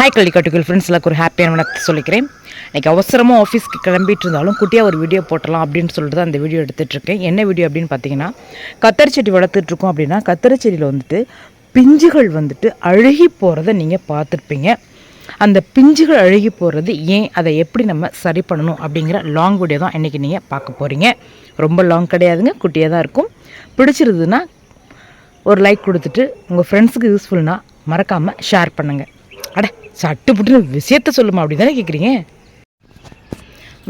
Hi கல்வி கட்டுக்குள் friends எல்லாருக்கும் ஒரு ஹாப்பியான வணக்கத்தை சொல்லிக்கிறேன். இன்றைக்கி அவசரமாக ஆஃபீஸ்க்கு கிளம்பிட்டு இருந்தாலும் குட்டியாக ஒரு வீடியோ போட்டலாம் அப்படின்னு சொல்லிட்டு தான் அந்த வீடியோ எடுத்துகிட்ருக்கேன் என்ன வீடியோ அப்படின்னு பார்த்தீங்கன்னா கத்தரி செடி வளர்த்துட்ருக்கோம் அப்படின்னா கத்தரி செடியில் வந்துட்டு பிஞ்சுகள் வந்துட்டு அழுகி போகிறத நீங்கள் பார்த்துருப்பீங்க. அந்த பிஞ்சுகள் அழுகி போகிறது ஏன் அதை எப்படி நம்ம சரி பண்ணணும் அப்படிங்கிற லாங் வீடியோ தான் இன்றைக்கி நீங்கள் பார்க்க போகிறீங்க ரொம்ப லாங் கிடையாதுங்க குட்டியாக தான் இருக்கும். பிடிச்சிருதுன்னா ஒரு லைக் கொடுத்துட்டு உங்கள் ஃப்ரெண்ட்ஸுக்கு யூஸ்ஃபுல்னால் மறக்காமல் ஷேர் பண்ணுங்கள் அட சட்டு புட்டுன்னு விஷயத்த சொல்லுமா? அப்படி தானே கேட்குறீங்க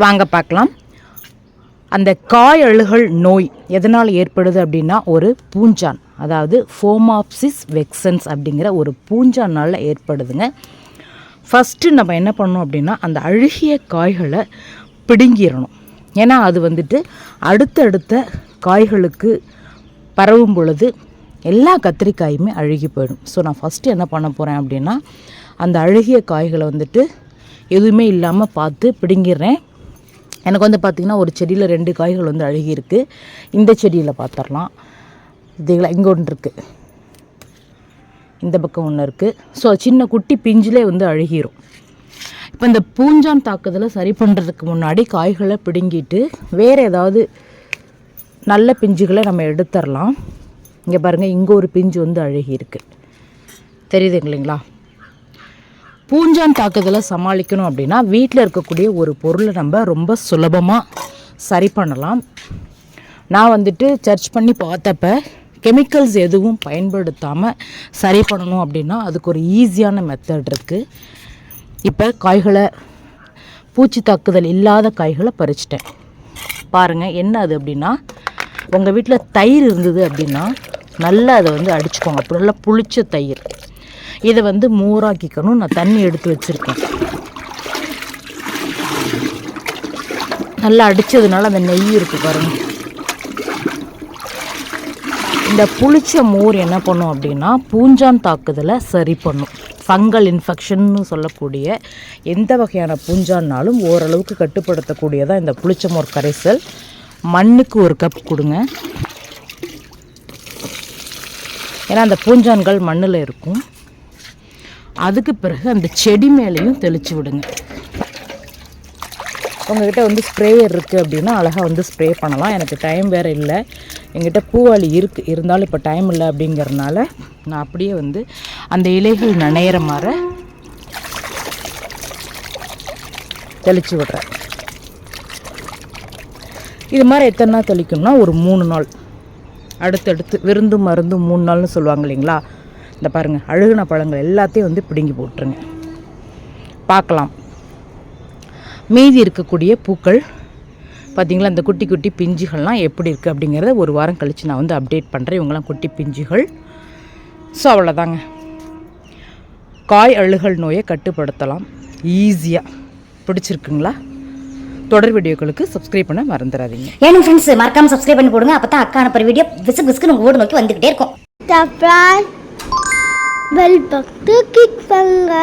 வாங்க பார்க்கலாம். அந்த காய் அழுகல் நோய் எதனால் ஏற்படுது அப்படின்னா ஒரு பூஞ்சான் அதாவது ஃபோமாப்சிஸ் வெக்சன்ஸ் அப்படிங்கிற ஒரு பூஞ்சானால் ஏற்படுதுங்க. ஃபஸ்ட்டு நம்ம என்ன பண்ணணும் அப்படின்னா அந்த அழுகிய காய்களை பிடுங்கிடணும். ஏன்னா அது வந்துட்டு அடுத்தடுத்த காய்களுக்கு பரவும் பொழுது எல்லா கத்திரிக்காயுமே அழுகி போயிடும். ஸோ நான் ஃபஸ்ட்டு என்ன பண்ண போகிறேன் அப்படின்னா அந்த அழுகிய காய்களை வந்துட்டு எதுவுமே இல்லாமல் பார்த்து பிடுங்கிடுறேன். எனக்கு வந்து பார்த்திங்கன்னா ஒரு செடியில் ரெண்டு காய்கள் வந்து அழுகி இருக்குது இந்த செடியில் பார்த்துடலாம் இதுகளை இங்கே ஒன்று இருக்குது இந்த பக்கம் ஒன்று இருக்குது ஸோ சின்ன குட்டி பிஞ்சிலே வந்து அழுகிரும். இப்போ இந்த பூஞ்சான் தாக்குதலை சரி பண்ணுறதுக்கு முன்னாடி காய்களை பிடுங்கிட்டு வேறு ஏதாவது நல்ல பிஞ்சுகளை நம்ம எடுத்துடலாம் இங்கே பாருங்கள் இங்கே ஒரு பிஞ்சு வந்து அழுகி இருக்குது தெரியுதுங்க இல்லைங்களா பூஞ்சான் தாக்குதலை சமாளிக்கணும் அப்படின்னா வீட்டில் இருக்கக்கூடிய ஒரு பொருளை நம்ம ரொம்ப சுலபமாக சரி பண்ணலாம். நான் வந்துட்டு சர்ச் பண்ணி பார்த்தப்ப கெமிக்கல்ஸ் எதுவும் பயன்படுத்தாமல் சரி பண்ணணும் அப்படின்னா அதுக்கு ஒரு ஈஸியான மெத்தட் இருக்குது இப்போ காய்களை பூச்சி தாக்குதல் இல்லாத காய்களை பறிச்சிட்டேன். பாருங்கள் என்ன அது அப்படின்னா உங்கள் வீட்டில் தயிர் இருந்தது அப்படின்னா நல்லா அதை வந்து அடிச்சுக்கோங்க. அப்படி நல்லா புளிச்ச தயிர். இதை வந்து மோராக்கிக்கணும். நான் தண்ணி எடுத்து வச்சுருக்கேன். நல்லா அடித்ததுனால அந்த நெய் இருக்குது பாருங்கள் இந்த புளிச்ச மோர் என்ன பண்ணும் அப்படின்னா பூஞ்சான் தாக்குதலை சரி பண்ணும். ஃபங்கல் இன்ஃபெக்ஷன்னு சொல்லக்கூடிய எந்த வகையான பூஞ்சான்னாலும் ஓரளவுக்கு கட்டுப்படுத்தக்கூடியதாக இந்த புளிச்ச மோர் கரைசல். மண்ணுக்கு ஒரு கப் கொடுங்க. ஏன்னா அந்த பூஞ்சான்கள் மண்ணில் இருக்கும். அதுக்கு பிறகு அந்த செடி மேலேயும் தெளித்து விடுங்க. உங்ககிட்ட வந்து ஸ்ப்ரேயர் இருக்குது அப்படின்னா அழகாக வந்து ஸ்ப்ரே பண்ணலாம். எனக்கு டைம் வேறு இல்லை. எங்கிட்ட பூவாளி இருக்குது இருந்தாலும் இப்போ டைம் இல்லை அப்படிங்கிறதுனால நான் அப்படியே வந்து அந்த இலைகள் நனையிற மாதிரி தெளித்து விடுறேன். இது மாதிரி எத்தனை நாள் தெளிக்கணும்னா ஒரு மூணு நாள். அடுத்தடுத்து விருந்து மருந்து மூணு நாள்னு சொல்லுவாங்க இல்லைங்களா? இந்த பாருங்கள் அழுகுன பழங்கள் எல்லாத்தையும் வந்து பிடுங்கி போட்டுருங்க. பார்க்கலாம். மீதி இருக்கக்கூடிய பூக்கள் பார்த்திங்களா இந்த குட்டி குட்டி பிஞ்சுகள்லாம் எப்படி இருக்குது அப்படிங்கிறத ஒரு வாரம் கழித்து நான் வந்து அப்டேட் பண்ணுறேன் இவங்கெல்லாம் குட்டி பிஞ்சுகள். ஸோ அவ்வளோதாங்க காய் அழுகல் நோயை கட்டுப்படுத்தலாம். ஈஸியாக பிடிச்சிருக்குங்களா? தொடர் வீடியோக்களுக்கு சப்ஸ்கிரைப் பண்ண மறந்துடாதீங்க. ஏனும் ஃப்ரெண்ட்ஸ் மறக்காம சப்ஸ்கிரைப் பண்ணி போடுங்க. அப்பதான் அக்கா அனுப்புற வீடியோ விசு விசுக்கு உங்க ஓடு நோக்கி வந்துகிட்டே இருக்கும். பெல் பக்து கிளிக் பண்ணுங்க